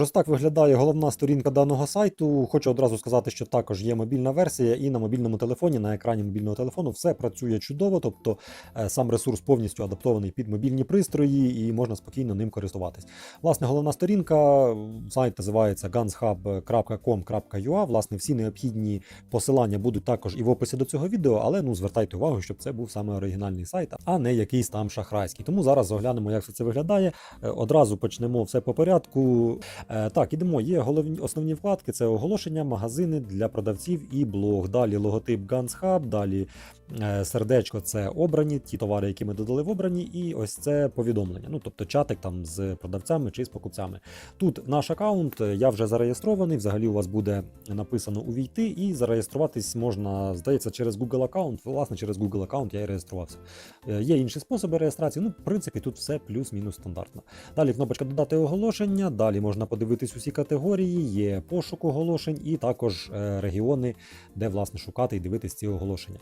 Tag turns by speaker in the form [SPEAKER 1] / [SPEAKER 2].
[SPEAKER 1] Ось так виглядає головна сторінка даного сайту. Хочу одразу сказати, що також є мобільна версія, і на мобільному телефоні, на екрані мобільного телефону, все працює чудово. Тобто е, сам ресурс повністю адаптований під мобільні пристрої і можна спокійно ним користуватись. Власне, головна сторінка, сайт називається gunshub.com.ua. Власне, всі необхідні посилання будуть також і в описі до цього відео, але ну звертайте увагу, щоб це був саме оригінальний сайт, а не якийсь там шахрайський. Тому зараз оглянемо, як все це виглядає. Е, Одразу почнемо все по порядку. Е, Так, ідемо. Є головні основні вкладки: це оголошення, магазини для продавців і блог. Далі логотип Guns Hub, далі сердечко це обрані, ті товари, які ми додали в обрані, і ось це повідомлення. Ну тобто чатик там з продавцями чи з покупцями. Тут наш аккаунт, е, я вже зареєстрований. Взагалі у вас буде написано увійти, і зареєструватись можна, здається, через Google аккаунт. Власне, через Google аккаунт я і реєструвався. Е, Є інші способи реєстрації. Ну, в принципі, тут все плюс-мінус стандартно. Далі кнопочка додати оголошення. Далі можна подивитись усі категорії, є пошук оголошень і також е, регіони, де власне шукати і дивитись ці оголошення.